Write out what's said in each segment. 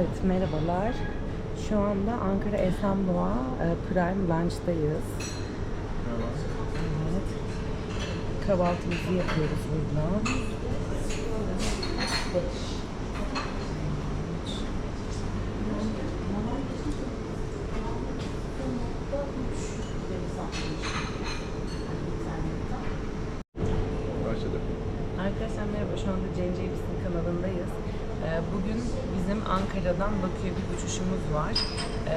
Evet merhabalar. Şu anda Ankara Esenboğa e, Prime Lunch'tayız. Evet. Kahvaltımızı yapıyoruz burada. Arkadaşlar merhaba. Şu anda Cenci Elbis'in kanalındayız. Ee, Bugün bizim Ankara'dan Bakü'ye bir uçuşumuz var. Ee,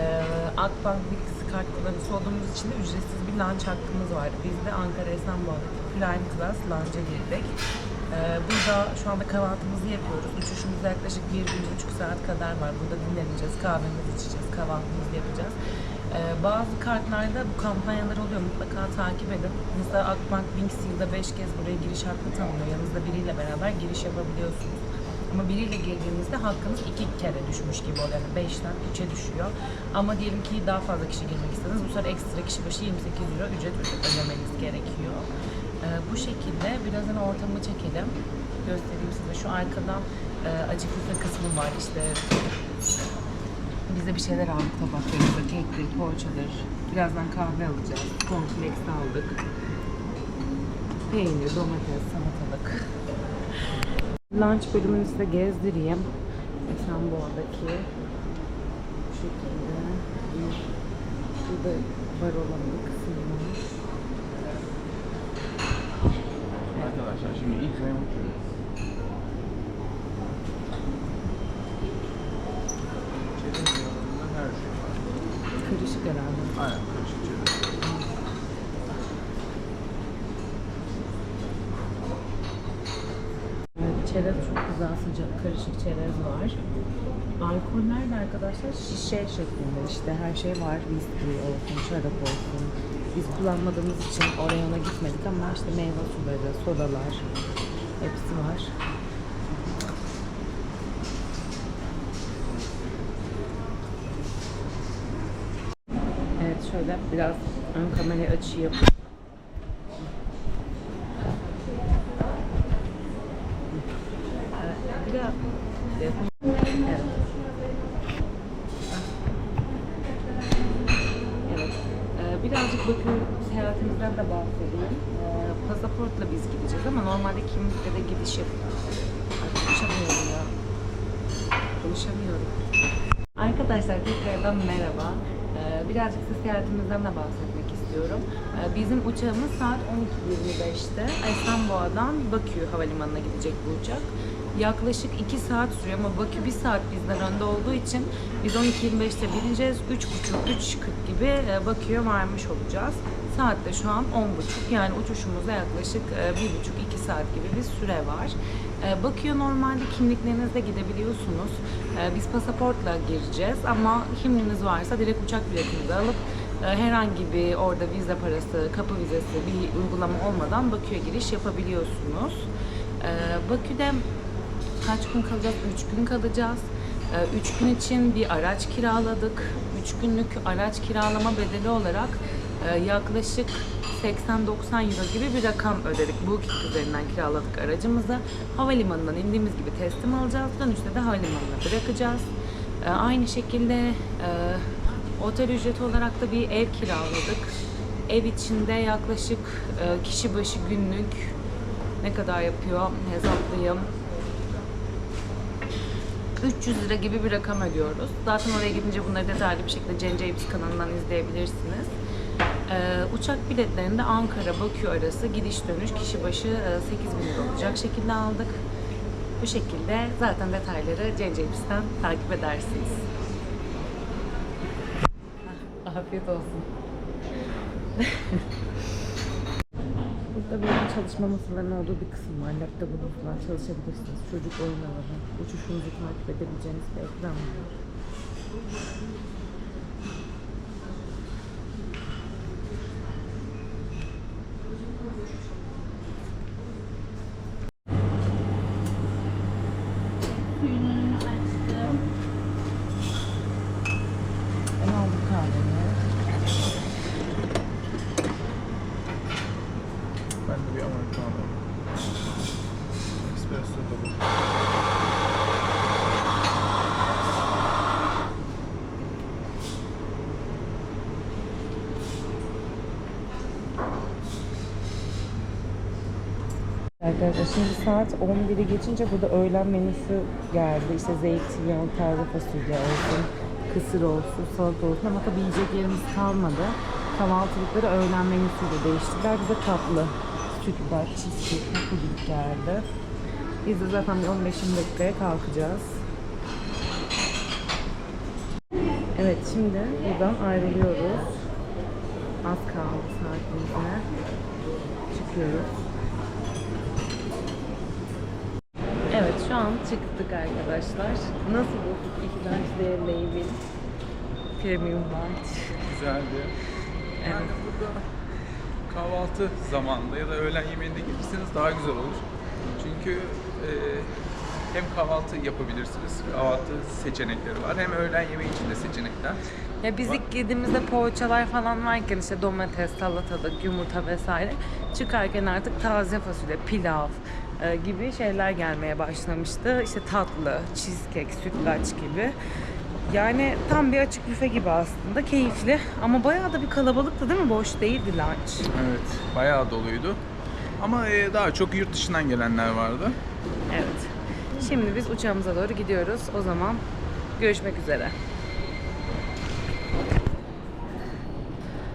Akbank bilgisi kart kullanıcısı olduğumuz için de ücretsiz bir lunch hakkımız var. Biz de Ankara Esenboğa'daki Prime Class lunch'a girdik. Ee, Burada şu anda kahvaltımızı yapıyoruz. Uçuşumuz yaklaşık bir, bir buçuk saat kadar var. Burada dinleneceğiz, kahvemizi içeceğiz, kahvaltımızı yapacağız. Bazı kartlarda bu kampanyalar oluyor. Mutlaka takip edin. Mesela Akbank Wings yılda 5 kez buraya giriş hakkı tanımlıyor. Yanınızda biriyle beraber giriş yapabiliyorsunuz. Ama biriyle girdiğinizde hakkınız iki kere düşmüş gibi oluyor. Yani 5'ten 3'e düşüyor. Ama diyelim ki daha fazla kişi girmek istediniz. Bu sefer ekstra kişi başı 28 euro ücret ödemeniz gerekiyor. Ee, bu şekilde birazdan ortamı çekelim. Göstereyim size. Şu arkadan e, küfe kısmı var. İşte biz de bir şeyler aldık tabaklarımıza. Kektir, poğaçadır. Birazdan kahve alacağız. Cornflakes aldık. Peynir, domates, salatalık. Lunch bölümünü size gezdireyim. Esenboğa'daki bu şekilde bir burada var olan bir kısım var. Arkadaşlar şimdi ilk yanında her şey. Karışık herhalde. Aynen karışık çerez. Evet, çerez çok güzel sıcak karışık çerez var. Alkoller de arkadaşlar şişe şeklinde işte her şey var. Viski olsun, şarap olsun. Biz kullanmadığımız için oraya ona gitmedik ama işte meyve suları, sodalar hepsi var. Evet şöyle biraz ön kamerayı açayım. Ee, birazcık Bakü seyahatimizden de bahsedeyim. Ee, pasaportla biz gideceğiz ama normalde kimlikle de gidiş yapıyoruz. Konuşamıyorum ya. Konuşamıyorum. Arkadaşlar tekrardan merhaba. Ee, birazcık size seyahatimizden de bahsetmek istiyorum. Ee, bizim uçağımız saat 12.25'te Esenboğa'dan Bakü Havalimanı'na gidecek bu uçak. Yaklaşık 2 saat sürüyor ama Bakü 1 saat bizden önde olduğu için biz 12.25'te bineceğiz. 3.30-3.40 gibi e, Bakü'ye varmış olacağız. Saat de şu an 10.30 yani uçuşumuzda yaklaşık 1.5-2 saat gibi bir süre var. E, Bakü'ye normalde kimliklerinizle gidebiliyorsunuz. E, Biz pasaportla gireceğiz ama kimliğiniz varsa direkt uçak biletinizi alıp e, herhangi bir orada vize parası, kapı vizesi bir uygulama olmadan Bakü'ye giriş yapabiliyorsunuz. E, Bakü'de kaç gün kalacağız? 3 gün kalacağız. 3 gün için bir araç kiraladık. 3 günlük araç kiralama bedeli olarak e, yaklaşık 80-90 euro gibi bir rakam ödedik. Booking üzerinden kiraladık aracımızı. Havalimanından indiğimiz gibi teslim alacağız. Dönüşte de havalimanına bırakacağız. E, Aynı şekilde e, otel ücreti olarak da bir ev kiraladık. Ev içinde yaklaşık e, kişi başı günlük ne kadar yapıyor hesaplayayım. 300 lira gibi bir rakam ödüyoruz. Zaten oraya gidince bunları detaylı bir şekilde Cence Elbis kanalından izleyebilirsiniz. Ee, uçak biletlerinde Ankara-Bakü arası gidiş dönüş kişi başı e, 8 bin lira olacak şekilde aldık. Bu şekilde zaten detayları Cence Elbis'ten takip edersiniz. Afiyet olsun. Burada böyle çalışma masalarının olduğu bir kısım var. Laptop'unuz falan çalışabilirsiniz. Çocuk oyun alanı, uçuşunuzu takip edebileceğiniz bir ekran var. Arkadaşlar şimdi saat 11'i geçince burada öğlen menüsü geldi. İşte zeytinyağı, taze fasulye olsun, kısır olsun, salata olsun ama tabii yiyecek yerimiz kalmadı. Kahvaltılıkları öğlen menüsüyle değiştirdiler. Bize tatlı, sütler, cheesecake, tatlı gibi geldi. Biz de zaten bir 15-20 dakikaya kalkacağız. Evet şimdi buradan ayrılıyoruz. Az kaldı saatimize. Çıkıyoruz. Evet şu an çıktık arkadaşlar. Nasıl bulduk iki Lunch Label Premium Lunch? Güzeldi. Yani Evet. burada kahvaltı zamanında ya da öğlen yemeğinde gelirseniz daha güzel olur. Çünkü e, hem kahvaltı yapabilirsiniz, kahvaltı seçenekleri var. Hem öğlen yemeği için de seçenekler. Ya biz ilk girdiğimizde poğaçalar falan varken işte domates, salatalık, yumurta vesaire çıkarken artık taze fasulye, pilav e, gibi şeyler gelmeye başlamıştı. İşte tatlı, cheesecake, sütlaç gibi. Yani tam bir açık büfe gibi aslında. Keyifli ama bayağı da bir kalabalıktı değil mi? Boş değildi lunch. Evet, bayağı doluydu. Ama e, daha çok yurt dışından gelenler vardı. Evet. Şimdi biz uçağımıza doğru gidiyoruz. O zaman görüşmek üzere.